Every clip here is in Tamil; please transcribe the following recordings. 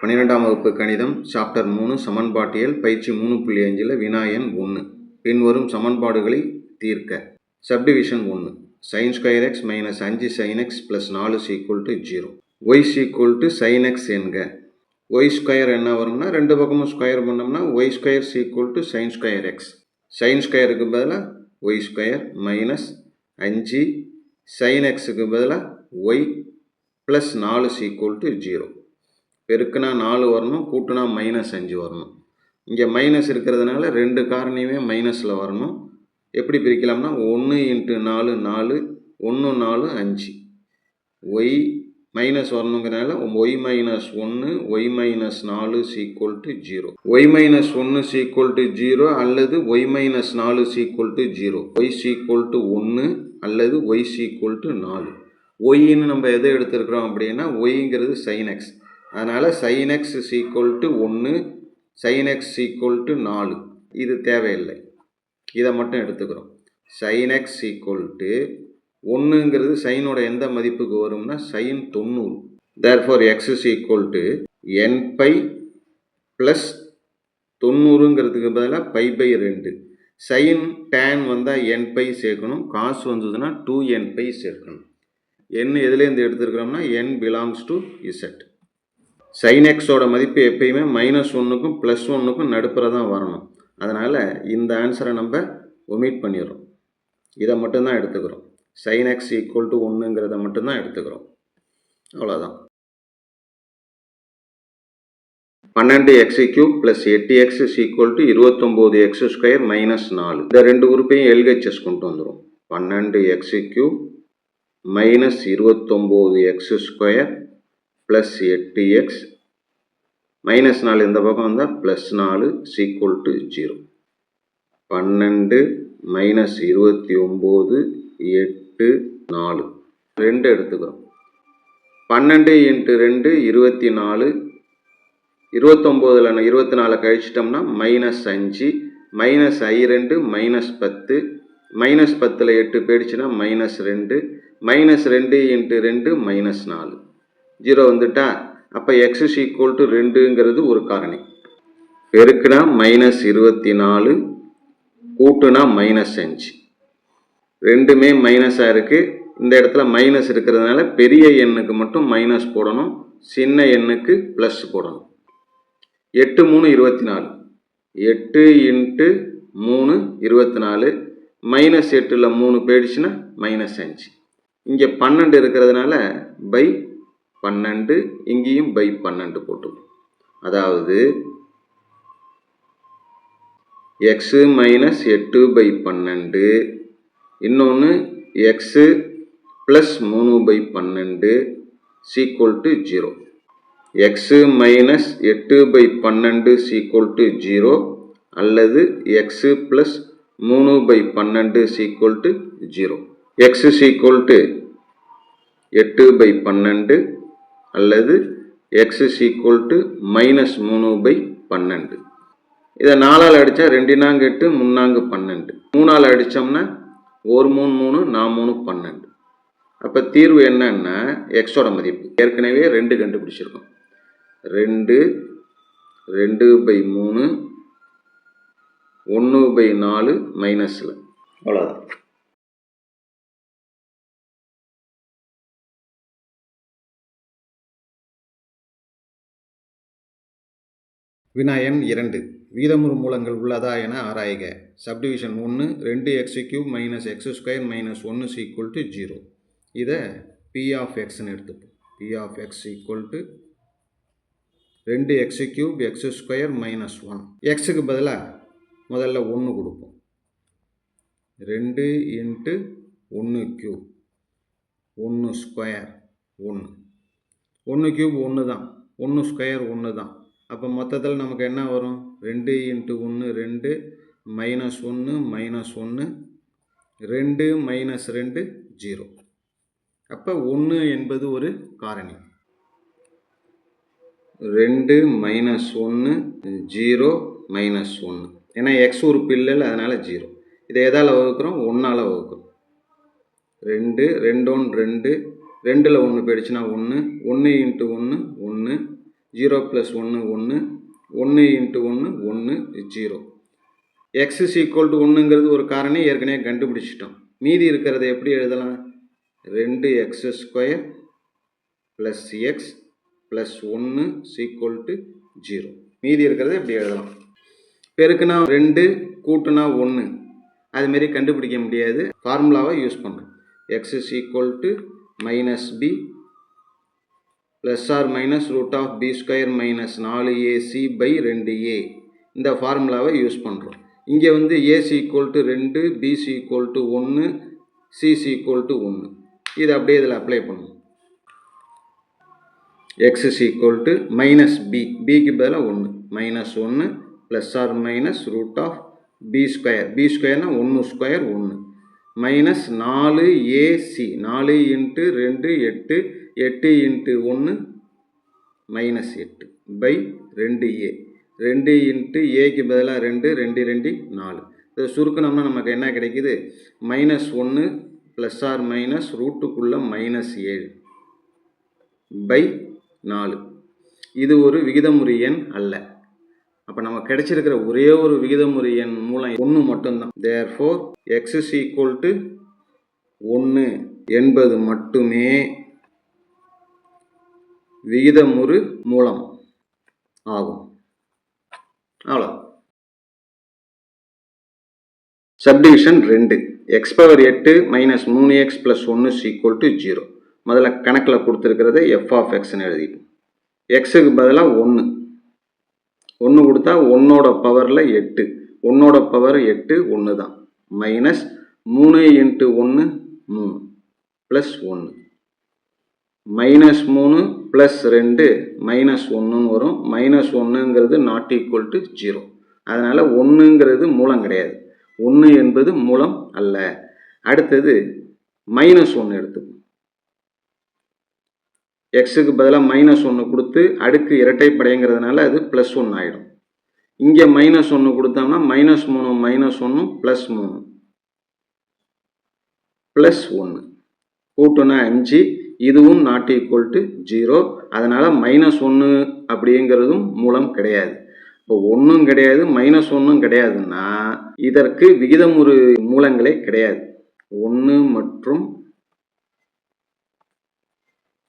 பன்னிரெண்டாம் வகுப்பு கணிதம் சாப்டர் மூணு சமன்பாட்டியல் பயிற்சி மூணு புள்ளி அஞ்சில் வினாயன் ஒன்று பின்வரும் சமன்பாடுகளை தீர்க்க. சப்டிவிஷன் ஒன்று சைன் ஸ்கொயர் எக்ஸ் மைனஸ் அஞ்சு சைன் எக்ஸ் ப்ளஸ் நாலு equal to zero y equal to sine x என்க. ஒய் ஸ்கொயர் என்ன வரும்னா ரெண்டு பக்கமும் ஸ்கொயர் பண்ணோம்னா y square equal to sine square x sine ஸ்கொயருக்கு பதிலாக ஒய் ஸ்கொயர் மைனஸ் அஞ்சு. சைன் எக்ஸுக்கு பதிலாக ஒய் ப்ளஸ் நாலு சீக்குவல் டு ஜீரோ பெருக்குனா நாலு வரணும் கூட்டுனா மைனஸ் அஞ்சு வரணும். இங்கே மைனஸ் இருக்கிறதுனால ரெண்டு காரணியுமே மைனஸில் வரணும். எப்படி பிரிக்கலாம்னா ஒன்று இன்ட்டு நாலு நாலு ஒன்று நாலு அஞ்சு. ஒய் மைனஸ் வரணுங்கிறனால ஒய் மைனஸ் ஒன்று ஒய் மைனஸ் நாலு equal to zero y minus ஒன்று சீக்குவல் டு ஜீரோ அல்லது ஒய் மைனஸ் நாலு equal to zero y equal to ஒன்று அல்லது ஒய் சீக்குவல் டு நாலு. ஒய்ன்னு நம்ம எதை எடுத்துருக்குறோம் அப்படின்னா ஒய்ங்கிறது சைன் எக்ஸ் அதனால் sine x is equal to ஒன்று சைன் எக்ஸ் ஈக்குவல் டு நாலு. இது தேவையில்லை. இதை மட்டும் எடுத்துக்கிறோம். சைன் எக்ஸ் ஈக்குவல் டு ஒன்றுங்கிறது சைனோட எந்த மதிப்புக்கு வரும்னா சைன் தொண்ணூறு. Therefore x is equal to n pi plus தொண்ணூறுங்கிறதுக்கு பதிலாக பை பை ரெண்டு. சைன் டேன் வந்தால் என் பை சேர்க்கணும். காசு வந்ததுன்னா டூ என் பை சேர்க்கணும். என் எதுலேருந்து எடுத்துருக்கிறோம்னா n belongs to z sine எக்ஸோட மதிப்பு எப்பயுமே மைனஸ் ஒன்றுக்கும் ப்ளஸ் ஒன்றுக்கும் நடுப்புற தான் வரணும். அதனால் இந்த ஆன்சரை நம்ம ஒமிட் பண்ணிடுறோம். இதை மட்டும்தான் எடுத்துக்கிறோம். சைன் எக்ஸ் ஈக்குவல் டு ஒன்றுங்கிறத மட்டும்தான் எடுத்துக்கிறோம். அவ்வளோதான் பன்னெண்டு எக்ஸ் கியூப் ப்ளஸ் எட்டு எக்ஸ் இஸ் ஈக்குவல் டு இருபத்தொம்போது எக்ஸ் ஸ்கொயர் மைனஸ் நாலு. இந்த ரெண்டு உறுப்பையும் எல்ஹெச்எஸ் கொண்டு வந்துடும் பன்னெண்டு எக்ஸ் கியூப் மைனஸ் இருபத்தொம்போது எக்ஸ் ஸ்கொயர் ப்ளஸ் எட்டு எக்ஸ் மைனஸ் நாலு இந்த பக்கம் வந்தால் ப்ளஸ் நாலு சீக்குவல் டு ஜீரோ பன்னெண்டு மைனஸ் இருபத்தி ஒம்பது எட்டு நாலு. ரெண்டு எடுத்துக்கிறோம். பன்னெண்டு இன்ட்டு ரெண்டு இருபத்தி நாலு. இருபத்தொம்போதில் இருபத்தி நாலு கழிச்சிட்டோம்னா மைனஸ் அஞ்சு மைனஸ் ஐ ரெண்டு மைனஸ் பத்து. மைனஸ் பத்தில் எட்டு போயிடுச்சுன்னா மைனஸ் ரெண்டு. மைனஸ் ரெண்டு இன்ட்டு ரெண்டு மைனஸ் நாலு. ஜீரோ வந்துட்டா அப்போ எக்ஸ் இஸ் ஈக்குவல் டு ரெண்டுங்கிறது ஒரு காரணி. பெருக்குனா மைனஸ் இருபத்தி நாலு கூட்டுனா மைனஸ் அஞ்சு ரெண்டுமே மைனஸாக இருக்குது இந்த இடத்துல மைனஸ் இருக்கிறதுனால பெரிய எண்ணுக்கு மட்டும் மைனஸ் போடணும் சின்ன எண்ணுக்கு ப்ளஸ் போடணும். எட்டு மூணு இருபத்தி நாலு எட்டு இன்ட்டு மூணு இருபத்தி நாலு மைனஸ் எட்டில் மூணு போயிடுச்சுன்னா மைனஸ் அஞ்சு இங்கே பன்னெண்டு இருக்கிறதுனால பை பன்னெண்டு இங்கேயும் பை பன்னெண்டு போட்டுக்கணும் அதாவது எக்ஸு மைனஸ் எட்டு பை பன்னெண்டு இன்னொன்று எக்ஸு ப்ளஸ் மூணு பை பன்னெண்டு equal to zero x minus எட்டு பை பன்னெண்டு சீக்குவல் டு ஜீரோ அல்லது எக்ஸு ப்ளஸ் மூணு பை பன்னெண்டு equal to zero x equal to எட்டு பை பன்னெண்டு அல்லது x is equal to minus மூணு பை பன்னெண்டு. இதை நாலால் அடித்தா ரெண்டினாங்க எட்டு முன்னாங்கு பன்னெண்டு. மூணால் அடித்தோம்னா ஒரு மூணு மூணு நான் மூணு பன்னெண்டு. அப்போ தீர்வு என்னன்னா எக்ஸோட மதிப்பு. ஏற்கனவே ரெண்டு கண்டுபிடிச்சிருக்கோம். ரெண்டு ரெண்டு பை மூணு ஒன்று பை நாலு மைனஸில் அவ்வளோதான் வினாயன் இரண்டு. வீதமுறு மூலங்கள் உள்ளதா என ஆராய்க. சப்டிவிஷன் ஒன்று ரெண்டு x cube minus x square minus ஒன்று சீக்குவல் டு ஜீரோ இதை பி ஆஃப் எக்ஸ்னு எடுத்துப்போம். P of x equal to ரெண்டு x cube x square minus one எக்ஸுக்கு பதிலாக முதல்ல ஒன்று கொடுப்போம். ரெண்டு இன்ட்டு ஒன்று கியூப் ஒன்று ஸ்கொயர் ஒன்று ஒன்று கியூப் ஒன்று தான் ஒன்று ஸ்கொயர் ஒன்று தான் அப்போ மொத்தத்தில் நமக்கு என்ன வரும்? ரெண்டு இன்ட்டு ஒன்று ரெண்டு மைனஸ் ஒன்று மைனஸ் ஒன்று ரெண்டு மைனஸ் ரெண்டு ஜீரோ அப்போ ஒன்று என்பது ஒரு காரணி. ரெண்டு மைனஸ் ஒன்று ஜீரோ மைனஸ் ஒன்று ஏன்னா எக்ஸ் உறுப்பு இல்லைல்ல அதனால் ஜீரோ இதை எதால் வகுக்கிறோம்? ஒன்றால் வகுக்கிறோம். ரெண்டு ரெண்டு ஒன்று ரெண்டு. ரெண்டில் ஒன்று போயிடுச்சுன்னா ஒன்று ஒன்று இன்ட்டு ஒன்று ஒன்று ஜீரோ ப்ளஸ் ஒன்று ஒன்று ஒன்று இன்ட்டு ஒன்று ஒன்று zero x is equal to ஒன்றுங்கிறது ஒரு காரணம் ஏற்கனவே கண்டுபிடிச்சிட்டோம். மீதி இருக்கிறத எப்படி எழுதலாம்? ரெண்டு x square plus x plus ஒன்று சீக்குவல் டு ஜீரோ மீதி இருக்கிறத எப்படி எழுதலாம்? பெருக்குனா ரெண்டு கூட்டுனா ஒன்று அதுமாரி கண்டுபிடிக்க முடியாது. ஃபார்முலாவை யூஸ் பண்ணுறோம் x is equal to minus b plus or minus root of b square minus நாலு ஏசி பை ரெண்டு ஏ இந்த ஃபார்முலாவை யூஸ் பண்ணுறோம் இங்கே வந்து ஏசி ஈக்குவல் டு ரெண்டு பிசி ஈக்குவல் டு ஒன்று சிசி ஈக்குவல் டு ஒன்று இது அப்படியே இதில் அப்ளை பண்ணும் x is equal to minus b பிக்கு பதிலாக ஒன்று மைனஸ் ஒன்று plus or minus root of b square b ஸ்கொயர்னால் ஒன்று ஸ்கொயர் ஒன்று மைனஸ் நாலு ஏசி நாலு இன்ட்டு ரெண்டு எட்டு எட்டு இன்ட்டு ஒன்று மைனஸ் எட்டு பை ரெண்டு ஏ ரெண்டு இன்ட்டு ஏக்கு பதிலாக ரெண்டு ரெண்டு ரெண்டு நாலு. இதை சுருக்கணும்னா நமக்கு என்ன கிடைக்குது? மைனஸ் ஒன்று ப்ளஸ் ஆர் மைனஸ் ரூட்டுக்குள்ளே மைனஸ் ஏழு பை நாலு. இது ஒரு விகிதமுறி எண் அல்ல. அப்போ நம்ம கிடைச்சிருக்கிற ஒரே ஒரு விகிதமுறி எண் மூலம் ஒன்று மட்டும்தான். Therefore x equal to ஒன்று என்பது மட்டுமே விகிதமுறு மூலம் ஆகும். அவ்வளோ சப்டிவிஷன் ரெண்டு. எக்ஸ் பவர் எட்டு மைனஸ் மூணு எக்ஸ் ப்ளஸ் ஒன்று சீக்குவல் டு ஜீரோ முதல்ல கணக்கில் கொடுத்துருக்கிறத எஃப் ஆஃப் எக்ஸ்னு எழுதிட்டோம் எக்ஸுக்கு பதிலாக ஒன்று ஒன்று கொடுத்தா ஒன்னோட பவரில் எட்டு. ஒன்னோட பவர் எட்டு ஒன்று தான் மைனஸ் மூணு இன்ட்டு ஒன்று மூணு. ப்ளஸ் ஒன்று மைனஸ் மூணு ப்ளஸ் ரெண்டு மைனஸ் ஒன்றுன்னு வரும். மைனஸ் ஒன்றுங்கிறது நாட் ஈக்குவல் டு ஜீரோ அதனால் ஒன்றுங்கிறது மூலம் கிடையாது. ஒன்று என்பது மூலம் அல்ல. அடுத்தது மைனஸ் ஒன்று எடுத்துக்கணும் எக்ஸுக்கு பதிலாக மைனஸ் ஒன்று கொடுத்து அடுக்கு இரட்டைப்படைங்கிறதுனால அது ப்ளஸ் ஒன்று ஆகிடும் இங்கே மைனஸ் ஒன்று கொடுத்தோம்னா மைனஸ் மூணு மைனஸ் ஒன்று ப்ளஸ் மூணு. ப்ளஸ் ஒன்று கூட்டுனா அஞ்சு இதுவும் நாட் ஈக்குவல் டு ஜீரோ அதனால் மைனஸ் ஒன்று அப்படிங்கிறதும் மூலம் கிடையாது. இப்போ ஒன்றும் கிடையாது மைனஸ் ஒன்றும் கிடையாதுன்னா இதற்கு விகிதமுறு மூலங்களே கிடையாது. ஒன்று மற்றும்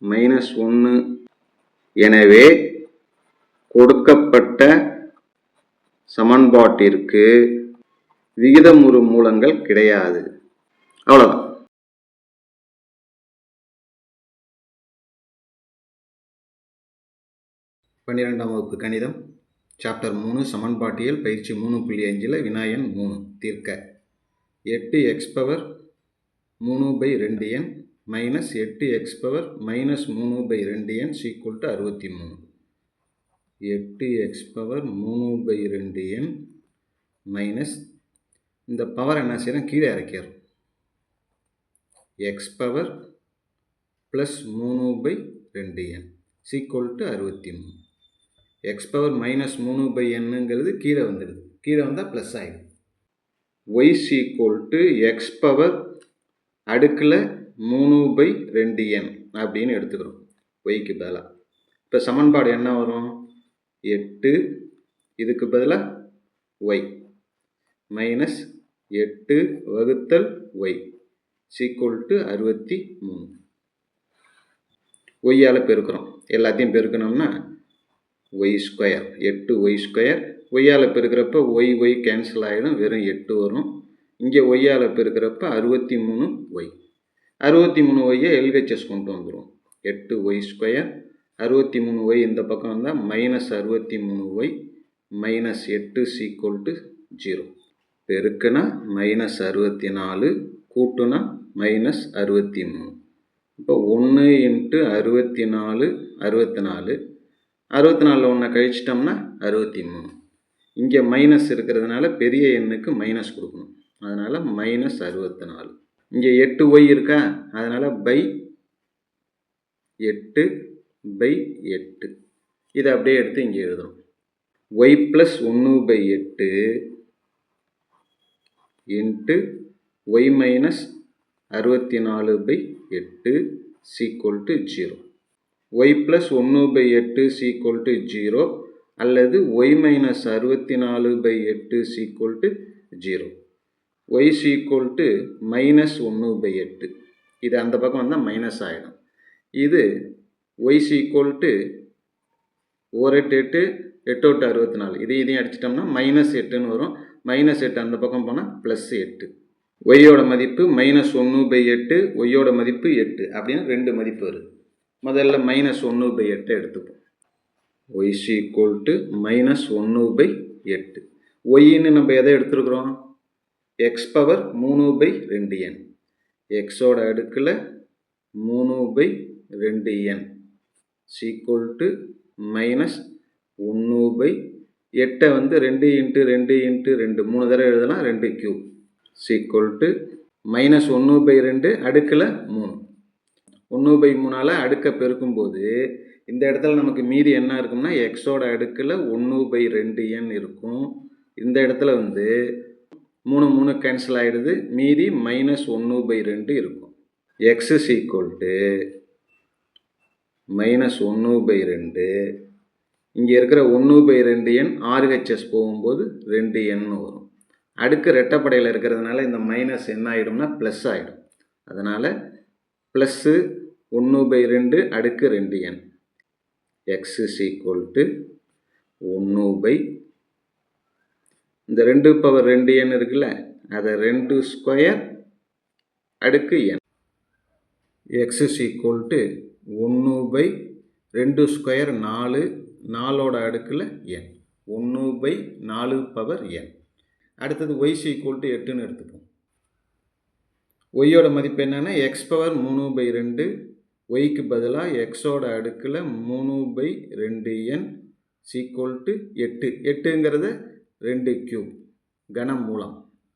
மைனஸ் ஒன்று எனவே கொடுக்கப்பட்ட சமன்பாட்டிற்கு விகிதமுறு மூலங்கள் கிடையாது. அவ்வளோதான் பன்னிரெண்டாம் வகுப்பு கணிதம் சாப்டர் மூணு சமன்பாட்டியல் பயிற்சி மூணு புள்ளி அஞ்சில் வினாயன் மூணு. தீர்க்க. எட்டு எக்ஸ் பவர் மூணு பை ரெண்டு எண் மைனஸ் எட்டு எக்ஸ் பவர் மைனஸ் மூணு பை ரெண்டு என் சீக்குவல் டு அறுபத்தி மூணு எட்டு எக்ஸ் பவர் மூணு பை ரெண்டு என் மைனஸ் இந்த பவர் என்ன செய்யணும்? கீழே இறக்கிறோம் எக்ஸ் பவர் ப்ளஸ் மூணு பை ரெண்டு என் சீக்குவல் டு அறுபத்தி மூணு எக்ஸ் பவர் மைனஸ் மூணு பை என்னங்கிறது கீழே வந்துடுது. கீழே வந்தால் ப்ளஸ் ஆகிடும் y equal to x power அடுக்கில் மூணு பை ரெண்டு என் அப்படின்னு எடுத்துக்கிறோம். ஒய்க்கு பதிலாக இப்போ சமன்பாடு என்ன வரும்? எட்டு. இதுக்கு பதிலாக ஒய் மைனஸ் எட்டு வகுத்தல் ஒய் சீக்குவல் டு அறுபத்தி மூணு. ஒய்யால் பெருக்கிறோம். எல்லாத்தையும் பெருக்கணும்னா ஒய் ஸ்கொயர் எட்டு ஒய் ஸ்கொயர் ஒய்யால் பெருக்கிறப்ப ஒய் ஒய் கேன்சல் ஆகிடும் வெறும் எட்டு வரும். இங்கே ஒய்யால் பெருக்கிறப்ப அறுபத்தி மூணு ஒய் அறுபத்தி மூணு ஒய்யை எல்ஹெச்எஸ் கொண்டு வந்துடும் எட்டு ஒய் ஸ்கொயர் அறுபத்தி மூணு ஒய் இந்த பக்கம் வந்தால் மைனஸ் அறுபத்தி மூணு ஒய் மைனஸ் எட்டு சீக்குவல் டு ஜீரோ பெருக்குனா மைனஸ் அறுபத்தி நாலு கூட்டுனா மைனஸ் அறுபத்தி மூணு இப்போ ஒன்று இன்ட்டு அறுபத்தி நாலு அறுபத்தி நாலு அறுபத்தி நாலில் ஒன்றை கழிச்சிட்டோம்னா அறுபத்தி மூணு இங்கே மைனஸ் இருக்கிறதுனால பெரிய எண்ணுக்கு மைனஸ் கொடுக்கணும். அதனால் மைனஸ் அறுபத்தி நாலு இங்கே எட்டு ஒய் இருக்கா? அதனால் பை எட்டு பை எட்டு. இதை அப்படியே எடுத்து இங்கே எழுதுறோம் ஒய் ப்ளஸ் ஒன்று பை எட்டு இன்ட்டு ஒய் மைனஸ் அறுபத்தி நாலு பை எட்டு equal to zero y plus ஒன்று பை எட்டு சீக்குவல் டு ஜீரோ அல்லது ஒய் மைனஸ் அறுபத்தி நாலு பை எட்டு equal to zero y equal to minus ஒன்று பை எட்டு இது அந்த பக்கம் வந்தால் மைனஸ் ஆகிடும் இது ஒய் சீக்குவல் டு ஓர் எட்டு எட்டு எட்டு எட்டு அறுபத்தி நாலு இது இதையும் அடிச்சிட்டோம்னா மைனஸ் எட்டுன்னு வரும். மைனஸ் எட்டு அந்த பக்கம் போனால் ப்ளஸ் எட்டு ஒய்யோட மதிப்பு மைனஸ் ஒன்று பை எட்டு ஒய்யோட மதிப்பு எட்டு அப்படின்னு ரெண்டு மதிப்பு வருது. முதல்ல மைனஸ் ஒன்று பை எட்டை எடுத்துப்போம். ஒய் ஈக்குவல் டு மைனஸ் ஒன்று பை எட்டு ஒய்ன்னு நம்ம எதை எடுத்துருக்குறோம்? எக்ஸ் பவர் மூணு பை ரெண்டு என் எக்ஸோட அடுக்கில் மூணு பை ரெண்டு என் சீக்குவல் டு மைனஸ் ஒன்று பை எட்டை வந்து ரெண்டு இன்ட்டு ரெண்டு இன்ட்டு ரெண்டு. மூணு தடவை எழுதலாம் ரெண்டு கியூப் சீக்குவல் டு மைனஸ் ஒன்று பை ரெண்டு அடுக்கில் மூணு. ஒன்று பை மூணால் அடுக்கை பெருக்கும்போது இந்த இடத்துல நமக்கு மீதி என்ன இருக்கும்னா எக்ஸோட அடுக்கில் ஒன்று பை ரெண்டு என் இருக்கும். இந்த இடத்துல வந்து மூணு மூணு கேன்சல் ஆகிடுது மீதி மைனஸ் ஒன்று பை ரெண்டு இருக்கும். X is equal to minus ஒன்று பை ரெண்டு. இங்கே இருக்கிற ஒன்று பை ரெண்டு எண் ஆர்ஹெச்எஸ் போகும்போது ரெண்டு எண்ணு வரும். அடுக்கு ரெட்டப்படையில் இருக்கிறதுனால இந்த மைனஸ் என்ன ஆகிடும்னா ப்ளஸ் ஆகிடும் அதனால் ப்ளஸ்ஸு ஒன்று பை ரெண்டு அடுக்கு ரெண்டு n x is equal to ஒன்று பை இந்த ரெண்டு பவர் ரெண்டு என் இருக்குல்ல அதை ரெண்டு ஸ்கொயர் அடுக்கு n x is equal to ஒன்று பை ரெண்டு ஸ்கொயர் நாலு நாலோட அடுக்கில் என் ஒன்று பை நாலு பவர் என் அடுத்தது ஒய்ஸ் ஈக்குவல் டு எட்டுன்னு எடுத்துப்போம். ஒய்யோட மதிப்பு என்னென்னா எக்ஸ் பவர் மூணு பை ரெண்டு ஒய்க்கு பதிலாக எக்ஸோட அடுக்கில் மூணு பை ரெண்டு என் சீக்குவல் டு எட்டு. எட்டுங்கிறத ரெண்டு கியூப் கனம் மூலம்.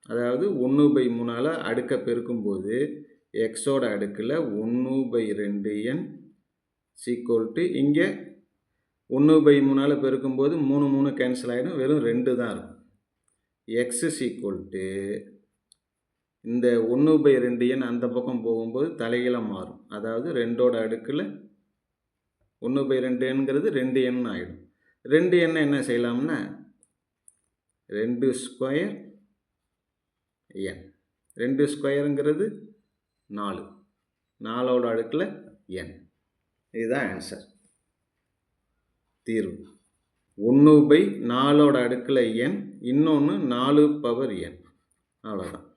அதாவது ஒன்று பை மூணால் அடுக்க பெருக்கும்போது எக்ஸோட அடுக்கில் ஒன்று பை ரெண்டு என் சீக்குவல் டு இங்கே ஒன்று பை மூணால் பெருக்கும்போது மூணு மூணு கேன்சல் ஆகிடும் வெறும் ரெண்டு தான் இருக்கும். எக்ஸ் சீக்குவல் டு இந்த ஒன்று பை ரெண்டு எண் அந்த பக்கம் போகும்போது தலைகீழாக மாறும். அதாவது ரெண்டோட அடுக்கில் ஒன்று பை ரெண்டுங்கிறது ரெண்டு எண் ஆகிடும் ரெண்டு எண்ணை என்ன செய்யலாம்னா ரெண்டு ஸ்கொயர் என். ரெண்டு ஸ்கொயருங்கிறது நாலு. நாலோட அடுக்கில் என். இதுதான் ஆன்சர் தீர்வு. ஒன்று பை நாலோட அடுக்கில் என் இன்னொன்று நாலு பவர் என் அவ்வளோதான்